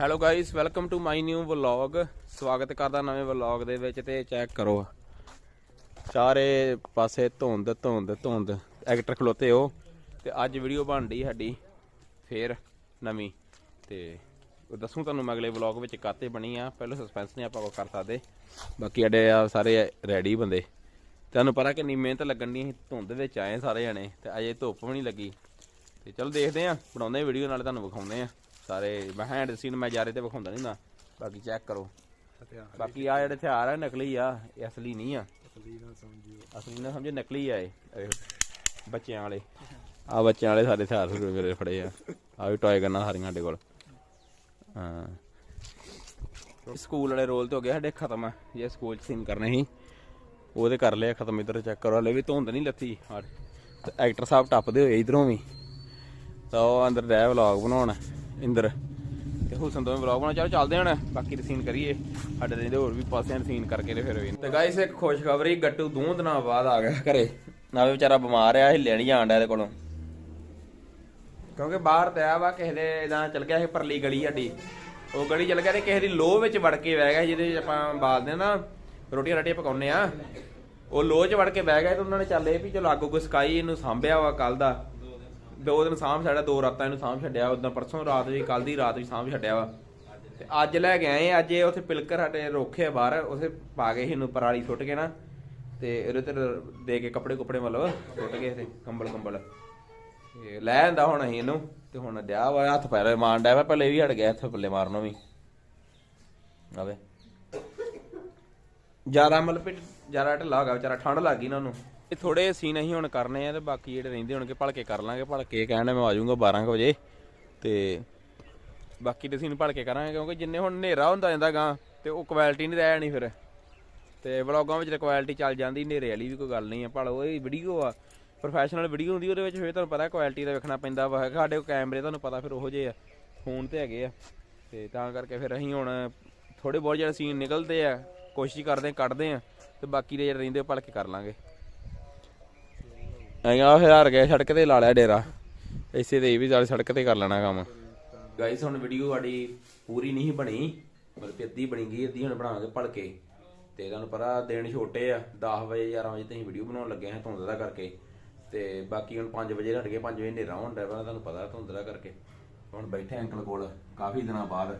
Hello guys welcome to my new vlog ਸਵਾਗਤ ਕਰਦਾ ਨਵੇਂ ਵਲੌਗ ਦੇ ਵਿੱਚ ਤੇ ਚੈੱਕ ਕਰੋ। ਚਾਰੇ ਪਾਸੇ ਧੁੰਦ ਧੁੰਦ ਧੁੰਦ। ਐਕਟਰ ਖਲੋਤੇ ਹੋ। ਤੇ ਅੱਜ ਵੀਡੀਓ ਬਣਦੀ ਸਾਡੀ ਫੇਰ ਨਵੀਂ। ਤੇ ਉਹ ਦੱਸੂ ਤੁਹਾਨੂੰ ਮੈਂ ਅਗਲੇ ਵਲੌਗ ਵਿੱਚ ਕਾਤੇ ਬਣੀ ਆ। ਪਹਿਲਾਂ ਸਸਪੈਂਸ ਨਹੀਂ ਆਪਾਂ ਕੋ ਕਰ ਸਕਦੇ। ਬਾਕੀ ਸਾਡੇ ਆ ਸਾਰੇ ਰੈਡੀ ਬੰਦੇ। ਤੁਹਾਨੂੰ ਪਤਾ ਕਿੰਨੀ ਮਿਹਨਤ ਲੱਗਣ ਦੀ ਧੁੰਦ ਵਿੱਚ ਆਏ ਸਾਰੇ ਜਣੇ। ਤੇ ਅਜੇ ਧੁੱਪ ਵੀ ਨਹੀਂ ਲੱਗੀ। ਤੇ ਚਲੋ ਦੇਖਦੇ ਆ ਬਣਾਉਂਦੇ ਵੀਡੀਓ ਨਾਲ ਤੁਹਾਨੂੰ ਵਿਖਾਉਂਦੇ ਆ ਸਾਰੇ ਮੈਂ ਹੈਂਡ ਸੀਨ ਮੈਂ ਜਾਰੇ ਤੇ ਵਿਖਾਉਂਦਾ ਨਹੀਂ ਨਾ ਬਾਕੀ ਚੈੱਕ ਕਰੋ। ਬਾਕੀ ਆ ਜਿਹੜੇ ਹਥਿਆਰ ਆ ਨਕਲੀ ਆ ਇਹ ਅਸਲੀ ਨਹੀਂ ਆ। ਅਸਲੀ ਨਾ ਸਮਝੇ ਨਕਲੀ ਆ ਇਹ। ਬੱਚਿਆਂ ਵਾਲੇ। ਆ ਬੱਚਿਆਂ ਵਾਲੇ ਸਾਰੇ ਹਥਿਆਰ ਮੇਰੇ ਫੜੇ ਆ। ਆ ਵੀ ਟੌਏ ਕਰਨਾ ਸਾਰੀਆਂ ਸਾਡੇ ਕੋਲ। ਹਾਂ। ਸਕੂਲ ਵਾਲੇ ਰੋਲ ਤੇ ਹੋ ਗਏ ਸਾਡੇ ਖਤਮ। ਜੇ ਸਕੂਲ ਚ ਸੀਨ ਕਰਨੇ ਸੀ ਉਹਦੇ ਕਰ ਲਿਆ ਖਤਮ ਇਧਰ ਚੈੱਕ ਕਰੋ। ਹਲੇ ਵੀ ਧੁੰਦ ਨਹੀਂ ਲੱਥੀ। ਹਾਂ ਤੇ ਐਕਟਰ ਸਾਹਿਬ ਟੱਪਦੇ ਹੋਏ ਇਧਰੋਂ ਵੀ। ਤਾਂ ਉਹ ਅੰਦਰ ਰਹਿ ਵਲੌਗ ਬਣਾਉਣ। ਇੰਦਰ। ਤੇ ਹੁਸਨ ਤੋਂ ਵਲੌਗ ਬਣਾ ਚਲੋ ਚੱਲਦੇ ਹੁਣ। ਬਾਕੀ ਦੀ ਸੀਨ ਕਰੀਏ। ਸਾਡੇ ਦੇ ਹੋਰ ਵੀ ਪਾਸਿਆਂ ਸੀਨ ਕਰਕੇ ਤੇ ਫਿਰ ਤੇ ਗਾਇਸ ਇੱਕ ਖੁਸ਼ਖਬਰੀ ਗੱਟੂ ਦੋ ਦਿਨਾਂ ਬਾਅਦ ਆ ਗਿਆ ਘਰੇ। ਨਾਲੇ ਵਿਚਾਰਾ ਬਿਮਾਰ ਆ ਹਿੱਲਿਆ ਨਹੀਂ ਜਾਣ ਡਿਆ ਇਹਦੇ ਕੋਲੋਂ। ਕਿਉਂਕਿ ਬਾਹਰ ਤੇ ਆ ਵਾ ਕਿਸੇ ਦੇ ਇਦਾਂ ਚਲ ਗਿਆ ਸੀ ਪਰਲੀ ਗਲੀ ਸਾਡੀ। ਉਹ ਗਲੀ ਚਲ ਗਿਆ ਤੇ ਕਿਸੇ ਦੀ ਲੋਹ ਵਿੱਚ ਵੜ ਕੇ ਬਹਿ ਗਿਆ ਸੀ, ਜਿਹਦੇ 'ਚ ਆਪਾਂ ਬਾਲਦੇ ਆ ਨਾ ਰੋਟੀਆਂ ਰਾਟੀਆਂ ਪਕਾਉਂਦੇ ਆ ਉਹ ਲੋਹ 'ਚ ਵੜ ਕੇ ਬਹਿ ਗਿਆ ਤੇ ਉਹਨਾਂ ਨੇ ਚੱਲੇ ਵੀ ਚਲੋ ਅੱਗੋਂ ਕੋਈ ਸਕਾਈ ਇਹਨੂੰ ਸਾਂਭਿਆ ਵਾ ਕੱਲ ਦਾ। ਦੋ ਦਿਨ ਸਾਂਭ ਛੱਡਿਆ, ਦੋ ਰਾਤਾਂ ਇਹਨੂੰ ਸਾਂਭ ਛੱਡਿਆ ਉਦੋਂ ਪਰਸੋਂ ਰਾਤ ਵੀ ਕੱਲ ਦੀ ਰਾਤ ਵੀ ਸਾਂਭ ਛੱਡਿਆ ਵਾ। ਤੇ ਅੱਜ ਲੈ ਕੇ ਆਏ ਅੱਜ ਇਹ ਉੱਥੇ ਪਿਲਕਰ ਸਾਡੇ ਰੋਖੇ ਬਾਹਰ, ਉਥੇ ਪਾ ਗਏ ਸੀ ਇਹਨੂੰ ਪਰਾਲੀ ਸੁੱਟ ਕੇ ਨਾ, ਤੇ ਇਹਦੇ ਤੇ ਦੇ ਕੇ ਕੱਪੜੇ ਕੁਪੜੇ ਮਤਲਬ ਸੁੱਟ ਗਏ ਤੇ ਕੰਬਲ ਕੰਬਲ। ਤੇ ਲੈ ਆਂਦਾ ਹੁਣ ਅਸੀਂ ਇਹਨੂੰ, ਤੇ ਹੁਣ ਡਿਆ ਵਾ, ਹੱਥ ਪੈਰ ਮਾਰਨ ਡਿਆ ਵਾ, ਪਹਿਲੇ ਇਹ ਵੀ ਹਟ ਗਿਆ ਹੱਥ ਪੱਲੇ ਮਾਰਨੋਂ ਵੀ। ਆਵੇ। ਜ਼ਿਆਦਾ ਮਤਲਬ ਜ਼ਿਆਦਾ ਢਿੱਲਾ ਹੋ ਗਿਆ, ਵਿਚਾਰਾ ਠੰਡ ਲੱਗ ਗਈ ਨਾ ਉਹਨੂੰ। ਇਹ ਥੋੜੇ ਸੀਨ ਅਸੀਂ ਹੁਣ ਕਰਨੇ ਆ ਤੇ ਬਾਕੀ ਜਿਹੜੇ ਰਹਿੰਦੇ ਹੋਣਗੇ ਭਲਕੇ ਕਰ ਲਾਂਗੇ, ਭਲਕੇ ਕਹਿਣ ਮੈਂ ਆ ਜਾਊਂਗਾ 12 ਕੁ ਵਜੇ ਤੇ ਬਾਕੀ ਦੇ ਸੀਨ ਭਲਕੇ ਕਰਾਂਗੇ ਕਿਉਂਕਿ ਜਿੰਨੇ ਹੁਣ ਹਨੇਰਾ ਹੁੰਦਾ ਜਾਂਦਾ ਗਾਂ ਤੇ ਉਹ ਕੁਆਲਿਟੀ ਨਹੀਂ ਰਹਿ ਜਾਣੀ ਫਿਰ। ਤੇ ਵਲੌਗਾਂ ਵਿੱਚ ਕੁਆਲਿਟੀ ਚੱਲ ਜਾਂਦੀ, ਹਨੇਰੇ ਵਾਲੀ ਵੀ ਕੋਈ ਗੱਲ ਨਹੀਂ ਆ, ਭਲ ਉਹ ਵੀਡੀਓ ਆ। ਪ੍ਰੋਫੈਸ਼ਨਲ ਵੀਡੀਓ ਹੁੰਦੀ ਉਹਦੇ ਵਿੱਚ ਫਿਰ ਤੁਹਾਨੂੰ ਪਤਾ ਕੁਆਲਿਟੀ ਦਾ ਵੇਖਣਾ ਪੈਂਦਾ ਵਾ, ਸਾਡੇ ਕੋਲ ਕੈਮਰੇ ਤੁਹਾਨੂੰ ਪਤਾ ਫਿਰ ਉਹੋ ਜਿਹੇ ਆ ਫੋਨ ਤੇ ਹੈਗੇ ਆ। ਤੇ ਤਾਂ ਕਰਕੇ ਫਿਰ ਅਸੀਂ ਹੁਣ ਥੋੜੇ ਬਹੁਤ ਜਿਹੜੇ ਸੀਨ ਨਿਕਲਦੇ ਆ, ਕੋਸ਼ਿਸ਼ ਕਰਦੇ ਕੱਢਦੇ ਆ ਤੇ ਬਾਕੀ ਦੇ ਜਿਹੜੇ ਰਹਿੰਦੇ ਭਲਕੇ ਕਰ ਲਾਂਗੇ। ਆਇਆ ਫਿਰ ਗਿਆ ਸੜਕ ਤੇ ਲਾ ਲਿਆ ਡੇਰਾ। ਇਸੇ ਤੇ ਇਹ ਵੀ ਚੱਲ ਸੜਕ ਤੇ ਕਰ ਲੈਣਾ ਕੰਮ। ਗਾਇਸ ਹੁਣ ਵੀਡੀਓ ਸਾਡੀ ਪੂਰੀ ਨਹੀਂ ਬਣੀ ਮਤਲਬ ਅੱਧੀ ਬਣੀ ਗਈ, ਅੱਧੀ ਹੁਣ ਬਣਾਵਾਂਗੇ ਭਲਕੇ। ਤੇ ਤੁਹਾਨੂੰ ਪਤਾ ਦਿਨ ਛੋਟੇ ਆ 10 ਵਜੇ 11 ਵਜੇ ਤੁਸੀਂ ਵੀਡੀਓ ਬਣਾਉਣ ਲੱਗੇ ਹਾਂ ਧੁੰਦ ਦਾ ਕਰਕੇ। ਤੇ ਬਾਕੀ ਹੁਣ 5 ਵਜੇ ਹਟ ਗਏ 5 ਵਜੇ ਹਨੇਰਾ ਹੁੰਦਾ ਵਾ, ਤੁਹਾਨੂੰ ਪਤਾ ਧੁੰਦ ਦਾ ਕਰਕੇ। ਹੁਣ ਬੈਠੇ ਅੰਕਲ ਕੋਲ, ਕਾਫੀ ਦਿਨਾਂ ਬਾਅਦ।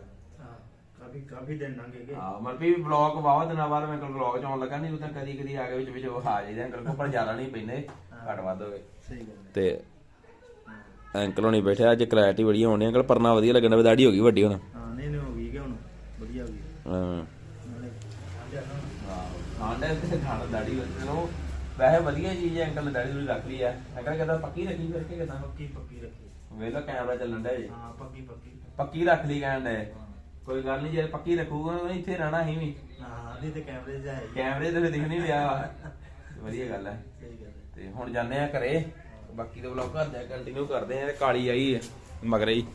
ਕਾਫੀ ਕਾਫੀ ਦਿਨ ਲੰਘੇ ਗਏ। ਹਾਂ ਮਤਲਬ ਵੀ ਵਲੌਗ ਵਾਵਾ ਦਿਨਾਂ ਬਾਅਦ ਮੈਂ ਅੰਕਲ ਵਲੌਗ ਚ ਆਉਣ ਲੱਗਾ ਨਹੀਂ ਤਾਂ ਕਦੀ ਕਦੀ ਆ ਕੇ ਵਿੱਚ ਵਿੱਚ ਉਹ ਆ ਜਾਈਦਾ ਅੰਕਲ ਕੋਲ ਪਰ ਜ਼ਿਆਦਾ ਨਹੀਂ ਪੈਂਦੇ ਘੱਟ ਵੱਧ ਹੋਵੇ। ਸਹੀ ਗੱਲ ਹੈ। ਤੇ ਅੰਕਲ ਹੋਣੀ ਬੈਠੇ ਅੱਜ ਕਲੈਰਿਟੀ ਬੜੀ ਹੋਣੀ ਅੰਕਲ ਪਰਨਾ ਵਧੀਆ ਲੱਗਣ ਦਾ ਦਾੜੀ ਹੋ ਗਈ ਵੱਡੀ ਹੁਣ। ਹਾਂ ਨਹੀਂ ਨਹੀਂ ਹੋ ਗਈ ਕਿ ਹੁਣ ਵਧੀਆ ਹੋ ਗਈ। ਹਾਂ। ਖਾਂਡੇ ਤੇ ਖਾਣ ਦਾੜੀ ਵੱਲੋਂ ਵੈਸੇ ਵਧੀਆ ਚੀਜ਼ ਹੈ ਅੰਕਲ ਦਾੜੀ ਦੂੜੀ ਰੱਖ ਲਈ ਆ ਅੰਕਲ ਕਹਿੰਦਾ ਪੱਕੀ ਰੱਖੀ ਫਿਰ ਕੇ ਕਹਿੰਦਾ ਪੱਕੀ ਪੱਕੀ ਰੱਖੀ। ਵੇਲਾ ਕੈਮਰਾ ਚੱਲਣ ਦਾ ਜੀ। ਹਾਂ ਪੱਕੀ ਪੱਕੀ। ਪੱਕੀ ਰੱਖ ਲਈ ਕਹਿੰਦੇ ਕੋਈ ਗੱਲ ਨਹੀਂ ਜੇ ਪੱਕੀ ਰੱਖੂਗਾ ਤਾਂ ਇੱਥੇ ਰਹਿਣਾ ਹੀ ਵੀ ਹਾਂ ਨਹੀਂ ਤੇ ਕੈਮਰੇ 'ਚ ਹੈ ਹੀ। ਕੈਮਰੇ ਤੇ ਦਿਖ ਨਹੀਂ ਰਿਹਾ। ਵਧੀਆ ਗੱਲ ਹੈ। ਸਹੀ ਗੱਲ ਹੈ। ਤੇ ਹੁਣ ਜਾਂਦੇ ਆ ਘਰੇ ਬਾਕੀ ਦੇ ਵਲੌਗ ਘਰ ਜਾ ਕੰਟੀਨਿਊ ਕਰਦੇ ਆ ਤੇ ਕਾਲੀ ਆਈ ਹੈ ਮਗਰੇ ਹੀ।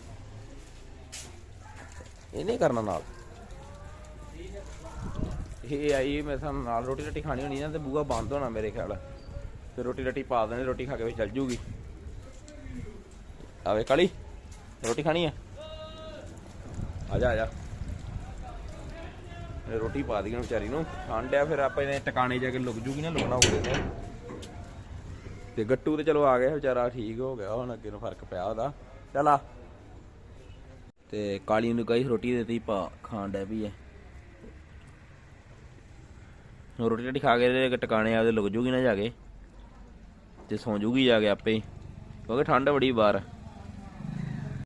ਇਹ ਨਹੀਂ ਕਰਨਾ ਨਾਲ। ਇਹ ਆਈ ਮੈਂ ਸਾਨੂੰ ਨਾਲ ਰੋਟੀ ਰੱਟੀ ਖਾਣੀ ਹੋਣੀ ਨਾ ਤੇ ਬੂਆ ਬੰਦ ਹੋਣਾ ਮੇਰੇ ਖਿਆਲ ਤੇ ਰੋਟੀ ਰੱਟੀ ਪਾ ਦੇਣੀ ਰੋਟੀ ਖਾ ਕੇ ਵਿੱਚ ਚੱਲ ਜੂਗੀ। ਆਵੇ ਕਾਲੀ ਰੋਟੀ ਖਾਣੀ ਆ? ਆ ਜਾ ਆ ਜਾ। ਰੋਟੀ ਪਾ ਦੀ ਵਿਚਾਰੀ ਨੂੰ। ਖਾਂਡਿਆ ਫਿਰ ਆਪਾਂ ਇਹਨੇ ਟਿਕਾਣੇ ਜਾ ਕੇ ਲੁਕ ਜੂਗੀ ਨਾ, ਲੁਕਣਾ ਹੋਵੇ ਤੇ ਗੱਟੂ ਤੇ ਚਲੋ ਆ ਗਿਆ, ਵਿਚਾਰਾ ਠੀਕ ਹੋ ਗਿਆ, ਹੁਣ ਅੱਗੇ ਨੂੰ ਫ਼ਰਕ ਪਿਆ ਉਹਦਾ। ਚੱਲ ਆ। ਤੇ ਕਾਲੀ ਨੂੰ ਕਹੀ ਰੋਟੀ ਦਿੱਤੀ, ਪਾ ਖਾਣ ਡੈ ਵੀ ਐ। ਰੋਟੀ ਰੋਟੀ ਖਾ ਕੇ ਤੇ ਟਿਕਾਣੇ ਆ ਲੁਕ ਜੂਗੀ ਨਾ ਜਾ ਕੇ। ਤੇ ਸੌਂ ਜੂਗੀ ਜਾ ਕੇ ਆਪੇ ਹੀ। ਕਿਉਂਕਿ ਠੰਡ ਬੜੀ ਬਾਹਰ।